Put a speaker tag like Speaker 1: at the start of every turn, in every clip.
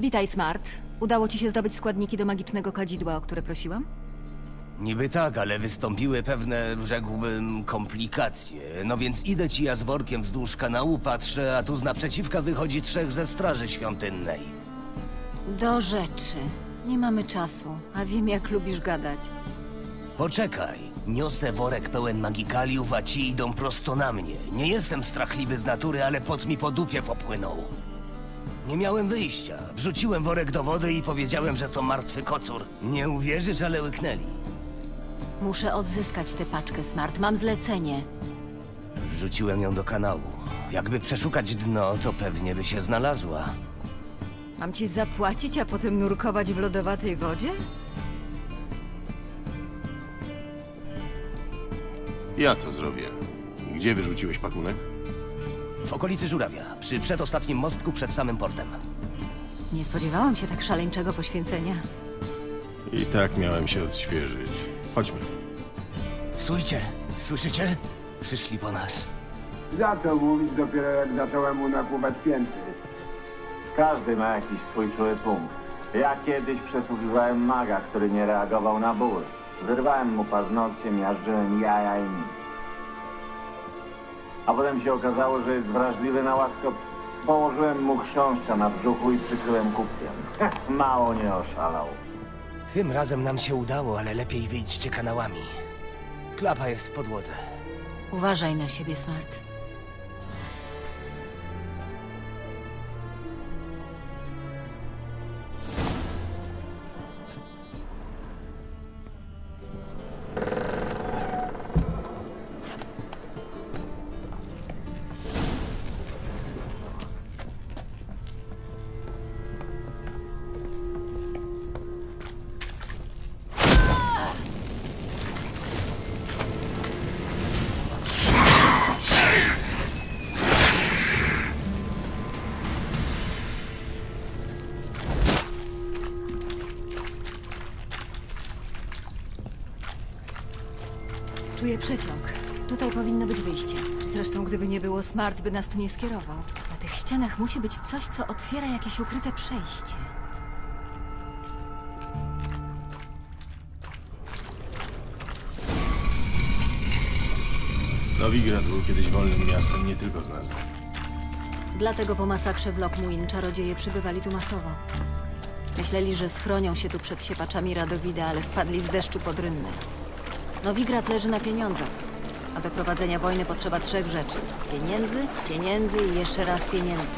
Speaker 1: Witaj, Smart. Udało ci się zdobyć składniki do magicznego kadzidła, o które prosiłam?
Speaker 2: Niby tak, ale wystąpiły pewne, rzekłbym, komplikacje. No więc idę ci ja z workiem wzdłuż kanału, patrzę, a tu z naprzeciwka wychodzi trzech ze straży świątynnej.
Speaker 1: Do rzeczy. Nie mamy czasu, a wiem, jak lubisz gadać.
Speaker 2: Poczekaj, niosę worek pełen magikaliów, a ci idą prosto na mnie. Nie jestem strachliwy z natury, ale pot mi po dupie popłynął. Nie miałem wyjścia. Wrzuciłem worek do wody i powiedziałem, że to martwy kocur. Nie uwierzysz, ale łyknęli.
Speaker 1: Muszę odzyskać tę paczkę, Smart. Mam zlecenie.
Speaker 2: Wrzuciłem ją do kanału. Jakby przeszukać dno, to pewnie by się znalazła.
Speaker 1: Mam ci zapłacić, a potem nurkować w lodowatej wodzie?
Speaker 3: Ja to zrobię. Gdzie wyrzuciłeś pakunek?
Speaker 2: W okolicy Żurawia, przy przedostatnim mostku przed samym portem.
Speaker 1: Nie spodziewałam się tak szaleńczego poświęcenia.
Speaker 3: I tak miałem się odświeżyć. Chodźmy.
Speaker 2: Stójcie, słyszycie? Przyszli po nas.
Speaker 4: Zaczął mówić dopiero jak zacząłem mu nakłuwać pięty.
Speaker 5: Każdy ma jakiś swój czuły punkt. Ja kiedyś przesłuchiwałem maga, który nie reagował na ból. Wyrwałem mu paznokcie, miażdżyłem jaja i nic. A potem się okazało, że jest wrażliwy na łaskot. Położyłem mu chrząszcza na brzuchu i przykryłem kubkiem. Mało nie oszalał.
Speaker 2: Tym razem nam się udało, ale lepiej wyjdźcie kanałami. Klapa jest w podłodze.
Speaker 1: Uważaj na siebie, Smart. Przeciąg. Tutaj powinno być wyjście. Zresztą, gdyby nie było Smart, by nas tu nie skierował. Na tych ścianach musi być coś, co otwiera jakieś ukryte przejście.
Speaker 3: Nowigrad był kiedyś wolnym miastem nie tylko z nazwy.
Speaker 1: Dlatego po masakrze w Lockmuin czarodzieje przybywali tu masowo. Myśleli, że schronią się tu przed siepaczami Radowida, ale wpadli z deszczu pod rynny. Nowigrad leży na pieniądzach, a do prowadzenia wojny potrzeba trzech rzeczy. Pieniędzy, pieniędzy i jeszcze raz pieniędzy.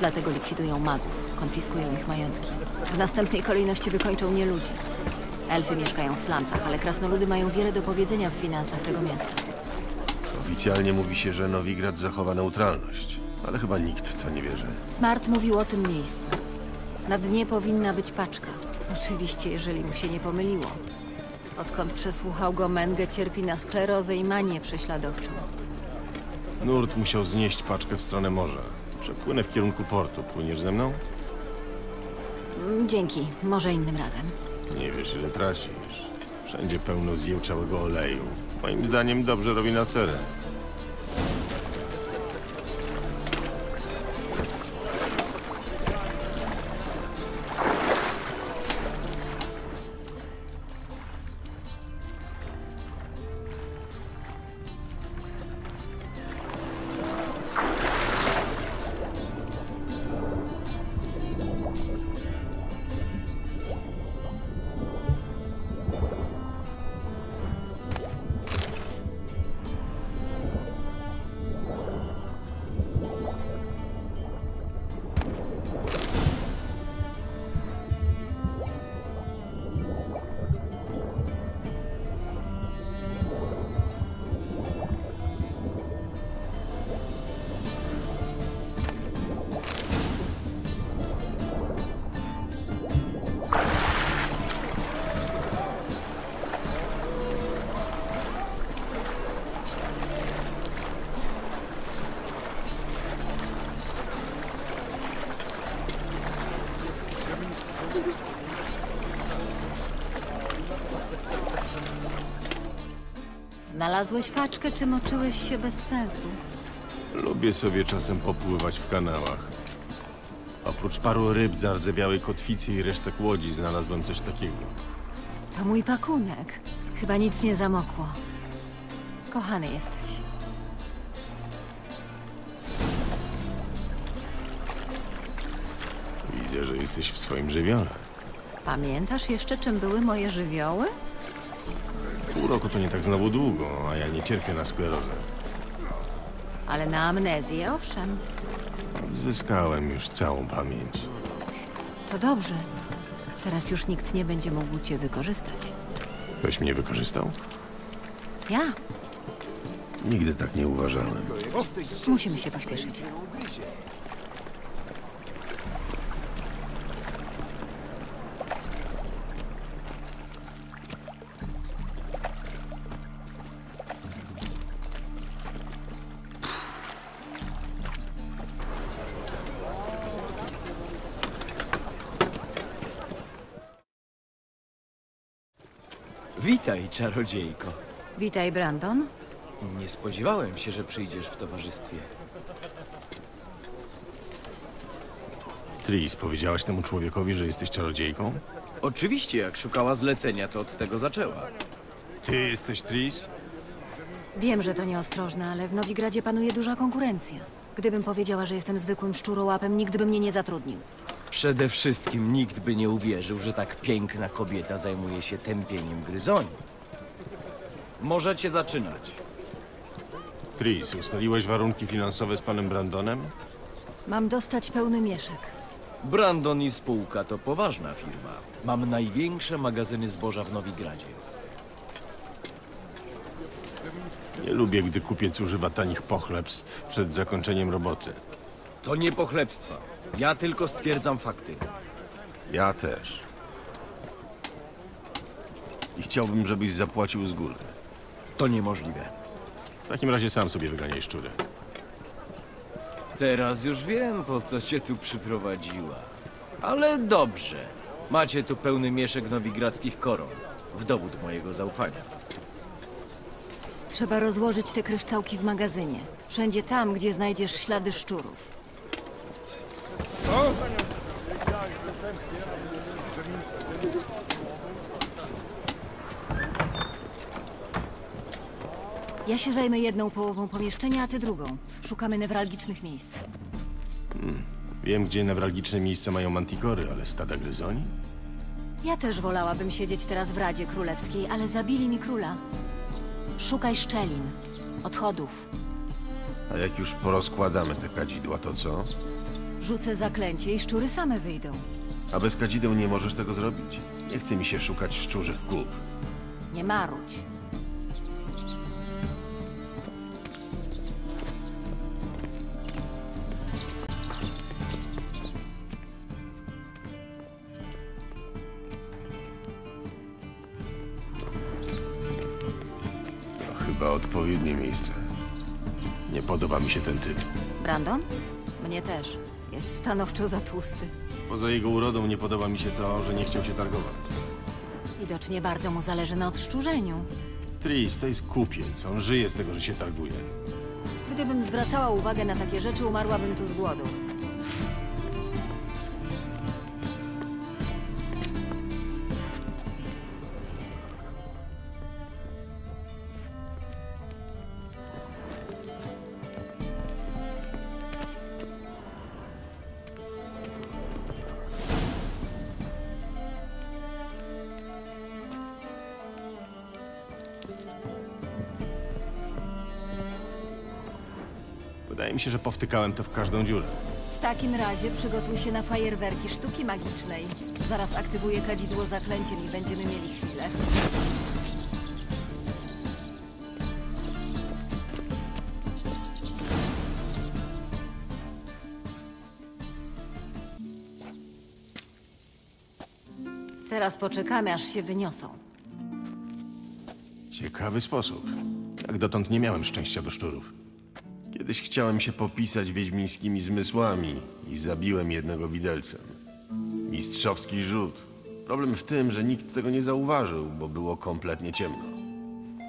Speaker 1: Dlatego likwidują magów, konfiskują ich majątki. W następnej kolejności wykończą nieludzi. Elfy mieszkają w slumsach, ale krasnoludy mają wiele do powiedzenia w finansach tego miasta.
Speaker 3: Oficjalnie mówi się, że Nowigrad zachowa neutralność, ale chyba nikt w to nie wierzy.
Speaker 1: Smart mówił o tym miejscu. Na dnie powinna być paczka. Oczywiście, jeżeli mu się nie pomyliło. Odkąd przesłuchał go Mengę, cierpi na sklerozę i manię prześladowczą.
Speaker 3: Nurt musiał znieść paczkę w stronę morza. Przepłynę w kierunku portu. Płyniesz ze mną?
Speaker 1: Mm, Dzięki, może innym razem.
Speaker 3: Nie wiesz, ile tracisz. Wszędzie pełno zjełczałego oleju. Moim zdaniem dobrze robi na cerę.
Speaker 1: Znalazłeś paczkę, czy moczyłeś się bez sensu?
Speaker 3: Lubię sobie czasem popływać w kanałach. Oprócz paru ryb, zardzewiałej kotwicy i resztek łodzi znalazłem coś takiego.
Speaker 1: To mój pakunek. Chyba nic nie zamokło. Kochany jesteś.
Speaker 3: Widzę, że jesteś w swoim żywiole.
Speaker 1: Pamiętasz jeszcze, czym były moje żywioły?
Speaker 3: Pół roku to nie tak znowu długo, a ja nie cierpię na sklerozę.
Speaker 1: Ale na amnezję, owszem.
Speaker 3: Zyskałem już całą pamięć.
Speaker 1: To dobrze. Teraz już nikt nie będzie mógł cię wykorzystać.
Speaker 3: Ktoś mnie wykorzystał?
Speaker 1: Ja?
Speaker 3: Nigdy tak nie uważałem.
Speaker 1: Musimy się pośpieszyć.
Speaker 6: Witaj, czarodziejko.
Speaker 1: Witaj, Brandon.
Speaker 6: Nie spodziewałem się, że przyjdziesz w towarzystwie.
Speaker 3: Tris, powiedziałaś temu człowiekowi, że jesteś czarodziejką?
Speaker 6: Oczywiście, jak szukała zlecenia, to od tego zaczęła.
Speaker 3: Ty jesteś Tris?
Speaker 1: Wiem, że to nieostrożne, ale w Nowigradzie panuje duża konkurencja. Gdybym powiedziała, że jestem zwykłym szczurołapem, nikt by mnie nie zatrudnił.
Speaker 6: Przede wszystkim nikt by nie uwierzył, że tak piękna kobieta zajmuje się tępieniem gryzoni. Możecie zaczynać.
Speaker 3: Tris, ustaliłeś warunki finansowe z panem Brandonem?
Speaker 1: Mam dostać pełny mieszek.
Speaker 6: Brandon i spółka to poważna firma. Mam największe magazyny zboża w Nowigradzie.
Speaker 3: Nie lubię, gdy kupiec używa tanich pochlebstw przed zakończeniem roboty.
Speaker 6: To nie pochlebstwa. Ja tylko stwierdzam fakty.
Speaker 3: Ja też. I chciałbym, żebyś zapłacił z góry.
Speaker 6: To niemożliwe.
Speaker 3: W takim razie sam sobie wyganiaj szczury.
Speaker 6: Teraz już wiem, po co cię tu przyprowadziła. Ale dobrze. Macie tu pełny mieszek nowigradzkich koron. W dowód mojego zaufania.
Speaker 1: Trzeba rozłożyć te kryształki w magazynie. Wszędzie tam, gdzie znajdziesz ślady szczurów. Ja się zajmę jedną połową pomieszczenia, a ty drugą. Szukamy newralgicznych miejsc.
Speaker 3: Wiem, gdzie newralgiczne miejsca mają mantikory, ale stada gryzoni?
Speaker 1: Ja też wolałabym siedzieć teraz w Radzie Królewskiej, ale zabili mi króla. Szukaj szczelin, odchodów.
Speaker 3: A jak już porozkładamy te kadzidła, to co?
Speaker 1: Rzucę zaklęcie i szczury same wyjdą.
Speaker 3: A bez kadzideł nie możesz tego zrobić? Nie chce mi się szukać szczurzych kup.
Speaker 1: Nie marudź.
Speaker 3: To chyba odpowiednie miejsce. Nie podoba mi się ten typ.
Speaker 1: Brandon? Mnie też. Jest stanowczo za tłusty.
Speaker 3: Poza jego urodą nie podoba mi się to, że nie chciał się targować.
Speaker 1: Widocznie bardzo mu zależy na odszczurzeniu.
Speaker 3: Tris, to jest kupiec. On żyje z tego, że się targuje.
Speaker 1: Gdybym zwracała uwagę na takie rzeczy, umarłabym tu z głodu.
Speaker 3: Wydaje mi się, że powtykałem to w każdą dziurę.
Speaker 1: W takim razie przygotuj się na fajerwerki sztuki magicznej. Zaraz aktywuję kadzidło zaklęciem i będziemy mieli chwilę. Teraz poczekamy, aż się wyniosą.
Speaker 3: Ciekawy sposób. Jak dotąd nie miałem szczęścia do szczurów. Kiedyś chciałem się popisać wiedźmińskimi zmysłami i zabiłem jednego widelcem. Mistrzowski rzut. Problem w tym, że nikt tego nie zauważył, bo było kompletnie ciemno.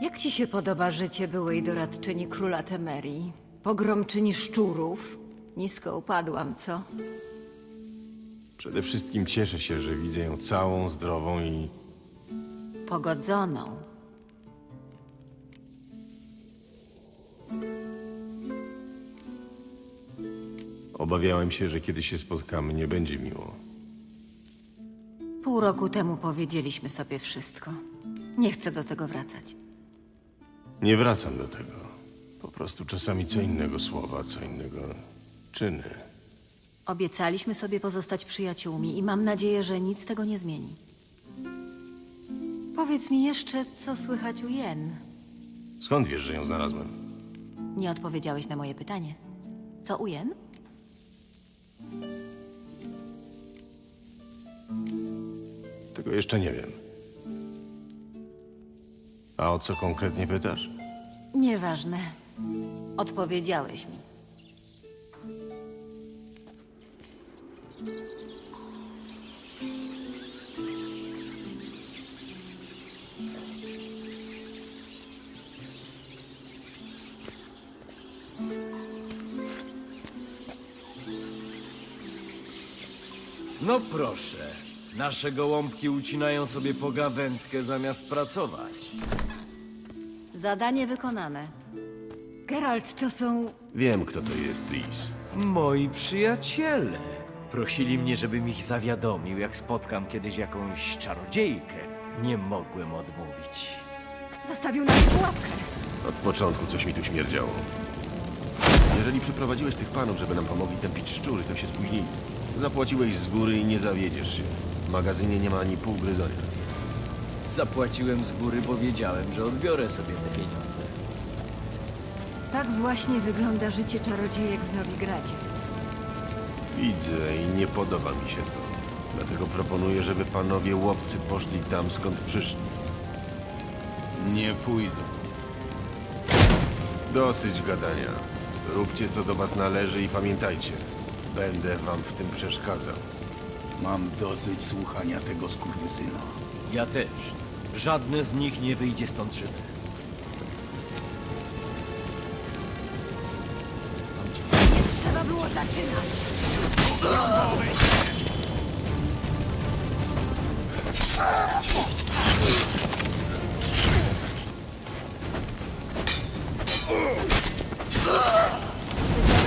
Speaker 1: Jak ci się podoba życie byłej doradczyni króla Temerii? Pogromczyni szczurów? Nisko upadłam, co?
Speaker 3: Przede wszystkim cieszę się, że widzę ją całą, zdrową i
Speaker 1: Pogodzoną.
Speaker 3: Obawiałem się, że kiedy się spotkamy, nie będzie miło.
Speaker 1: Pół roku temu powiedzieliśmy sobie wszystko. Nie chcę do tego wracać.
Speaker 3: Nie wracam do tego. Po prostu czasami co innego słowa, co innego czyny.
Speaker 1: Obiecaliśmy sobie pozostać przyjaciółmi i mam nadzieję, że nic tego nie zmieni. Powiedz mi jeszcze, co słychać u Jen.
Speaker 3: Skąd wiesz, że ją znalazłem?
Speaker 1: Nie odpowiedziałeś na moje pytanie. Co u Jen?
Speaker 3: Tego jeszcze nie wiem. A o co konkretnie pytasz?
Speaker 1: Nieważne. Odpowiedziałeś mi.
Speaker 6: No proszę. Nasze gołąbki ucinają sobie pogawędkę zamiast pracować.
Speaker 1: Zadanie wykonane. Geralt, to są.
Speaker 3: Wiem, kto to jest, Tris.
Speaker 6: Moi przyjaciele. Prosili mnie, żebym ich zawiadomił, jak spotkam kiedyś jakąś czarodziejkę. Nie mogłem odmówić.
Speaker 1: Zostawił nam pułapkę.
Speaker 3: Od początku coś mi tu śmierdziało. Jeżeli przyprowadziłeś tych panów, żeby nam pomogli tępić szczury, to się spóźnili. Zapłaciłeś z góry i nie zawiedziesz się. W magazynie nie ma ani pół gryzonia.
Speaker 6: Zapłaciłem z góry, bo wiedziałem, że odbiorę sobie te pieniądze.
Speaker 1: Tak właśnie wygląda życie czarodziejek w Nowigradzie.
Speaker 3: Widzę i nie podoba mi się to. Dlatego proponuję, żeby panowie łowcy poszli tam, skąd przyszli. Nie pójdą. Dosyć gadania. Róbcie, co do was należy i pamiętajcie. Będę wam w tym przeszkadzał.
Speaker 7: Mam dosyć słuchania tego skurwysyna.
Speaker 6: Ja też. Żadne z nich nie wyjdzie stąd żywe.
Speaker 1: Trzeba było zaczynać.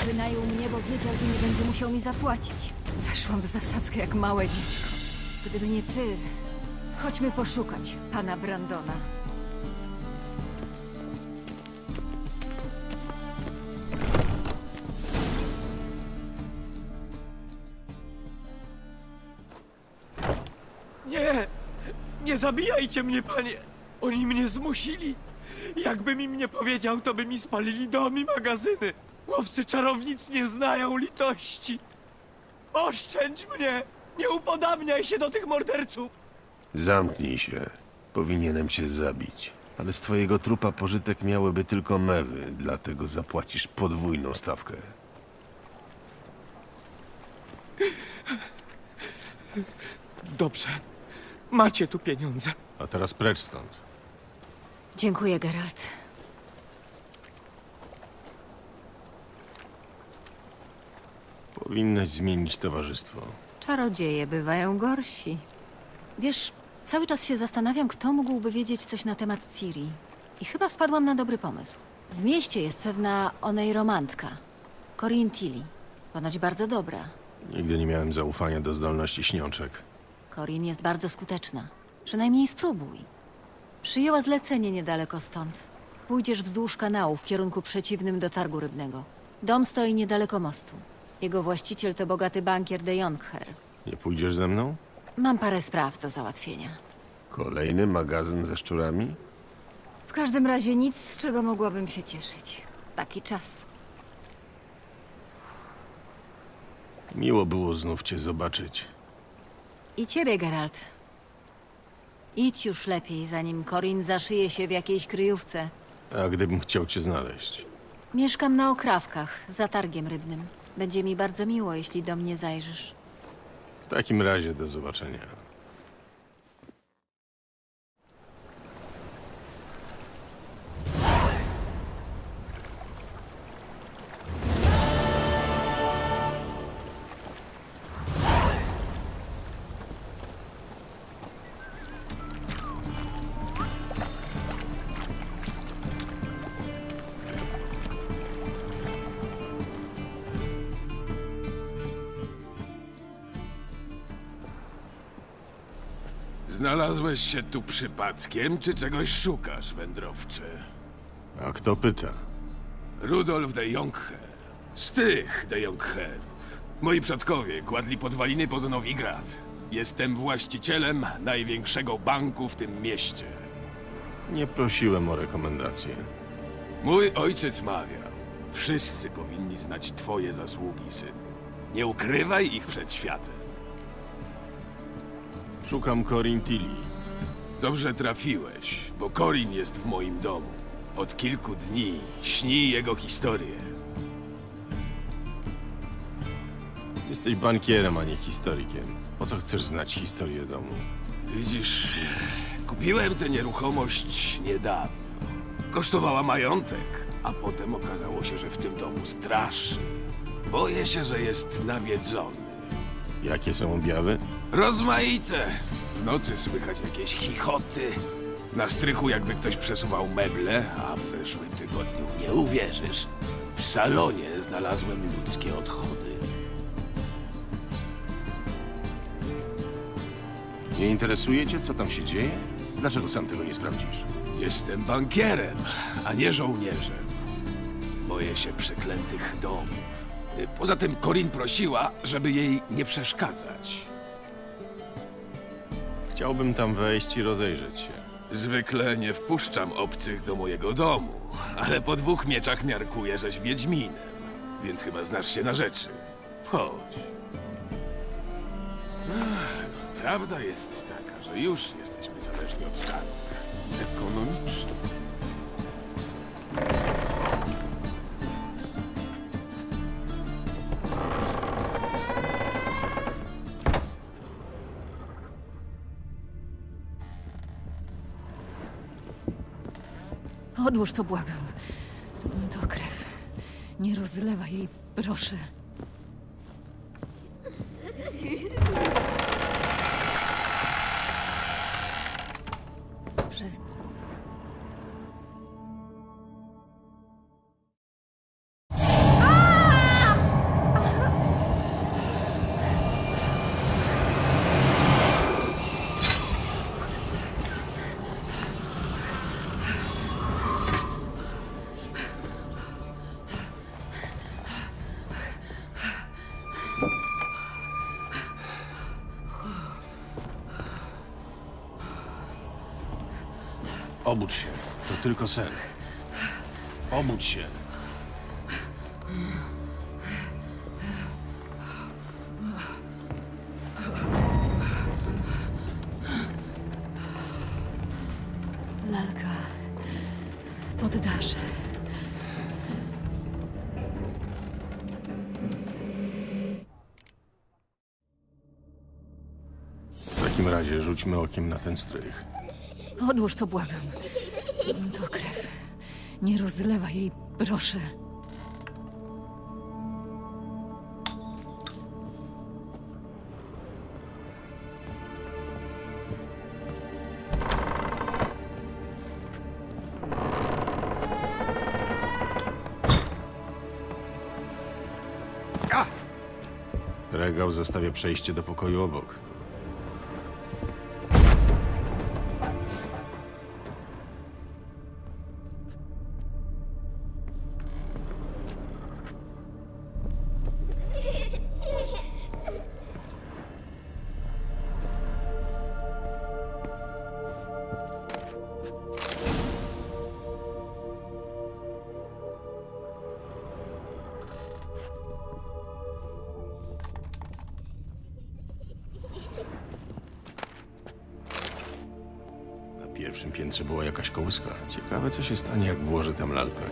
Speaker 1: Wynajął mnie, bo wiedział, że nie będzie musiał mi zapłacić. Weszłam w zasadzkę jak małe dziecko. Gdyby nie ty, chodźmy poszukać pana Brandona.
Speaker 6: Nie! Nie zabijajcie mnie, panie! Oni mnie zmusili! Jakbym im nie powiedział, to by mi spalili dom i magazyny! Łowcy czarownic nie znają litości! Oszczędź mnie! Nie upodabniaj się do tych morderców!
Speaker 3: Zamknij się. Powinienem cię zabić. Ale z twojego trupa pożytek miałyby tylko mewy, dlatego zapłacisz podwójną stawkę.
Speaker 6: Dobrze. Macie tu pieniądze.
Speaker 3: A teraz precz stąd.
Speaker 1: Dziękuję, Geralt.
Speaker 3: Powinnaś zmienić towarzystwo.
Speaker 1: Czarodzieje bywają gorsi. Wiesz, cały czas się zastanawiam, kto mógłby wiedzieć coś na temat Ciri. I chyba wpadłam na dobry pomysł. W mieście jest pewna onej romantka. Corinne Tilly. Ponoć bardzo dobra.
Speaker 3: Nigdy nie miałem zaufania do zdolności śniączek.
Speaker 1: Corinne jest bardzo skuteczna. Przynajmniej spróbuj. Przyjęła zlecenie niedaleko stąd. Pójdziesz wzdłuż kanału w kierunku przeciwnym do targu rybnego. Dom stoi niedaleko mostu. Jego właściciel to bogaty bankier de Jonkher.
Speaker 3: Nie pójdziesz ze mną?
Speaker 1: Mam parę spraw do załatwienia.
Speaker 3: Kolejny magazyn ze szczurami?
Speaker 1: W każdym razie nic, z czego mogłabym się cieszyć. Taki czas.
Speaker 3: Miło było znów cię zobaczyć.
Speaker 1: I ciebie, Geralt. Idź już lepiej, zanim Corin zaszyje się w jakiejś kryjówce.
Speaker 3: A gdybym chciał cię znaleźć?
Speaker 1: Mieszkam na Okrawkach, za targiem rybnym. Będzie mi bardzo miło, jeśli do mnie zajrzysz.
Speaker 3: W takim razie do zobaczenia.
Speaker 7: Znalazłeś się tu przypadkiem, czy czegoś szukasz, wędrowcze?
Speaker 3: A kto pyta?
Speaker 7: Rudolf de Jonkher. Z tych de Jonkherów. Moi przodkowie kładli podwaliny pod Nowigrad. Jestem właścicielem największego banku w tym mieście.
Speaker 3: Nie prosiłem o rekomendacje.
Speaker 7: Mój ojciec mawiał. Wszyscy powinni znać twoje zasługi, synu. Nie ukrywaj ich przed światem.
Speaker 3: Szukam Corin Tilly.
Speaker 7: Dobrze trafiłeś, bo Corin jest w moim domu. Od kilku dni śni jego historię.
Speaker 3: Jesteś bankierem, a nie historykiem. Po co chcesz znać historię domu?
Speaker 7: Widzisz, kupiłem tę nieruchomość niedawno. Kosztowała majątek, a potem okazało się, że w tym domu straszy. Boję się, że jest nawiedzony.
Speaker 3: Jakie są objawy?
Speaker 7: Rozmaite. W nocy słychać jakieś chichoty. Na strychu jakby ktoś przesuwał meble, a w zeszłym tygodniu, nie uwierzysz, w salonie znalazłem ludzkie odchody.
Speaker 3: Nie interesuje cię, co tam się dzieje? Dlaczego sam tego nie sprawdzisz?
Speaker 7: Jestem bankierem, a nie żołnierzem. Boję się przeklętych domów. Poza tym Corin prosiła, żeby jej nie przeszkadzać.
Speaker 3: Chciałbym tam wejść i rozejrzeć się.
Speaker 7: Zwykle nie wpuszczam obcych do mojego domu, ale po dwóch mieczach miarkuję, żeś Wiedźminem, więc chyba znasz się na rzeczy. Wchodź. Ach, no, prawda jest taka, że już jesteśmy zależni od czarnych. Ekonomicznie.
Speaker 1: Odłóż to, błagam. To krew. Nie rozlewaj jej, proszę.
Speaker 3: Obudź się. To tylko sen. Obudź się.
Speaker 1: Lalka. Poddasz.
Speaker 3: W takim razie rzućmy okiem na ten strych.
Speaker 1: Odłóż to, błagam. To krew. Nie rozlewaj jej, proszę.
Speaker 3: Regał zostawia przejście do pokoju obok. Pierwszym piętrze była jakaś kołyska. Ciekawe, co się stanie, jak włożę tam lalkę.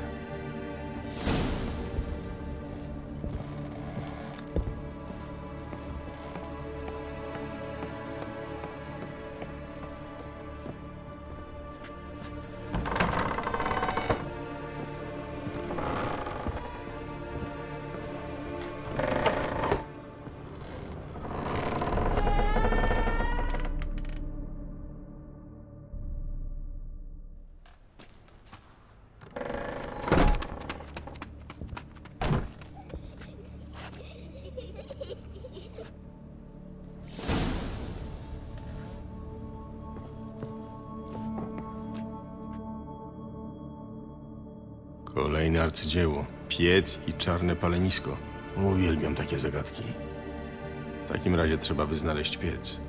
Speaker 3: Kolejne arcydzieło. Piec i czarne palenisko. Uwielbiam takie zagadki. W takim razie trzeba by znaleźć piec.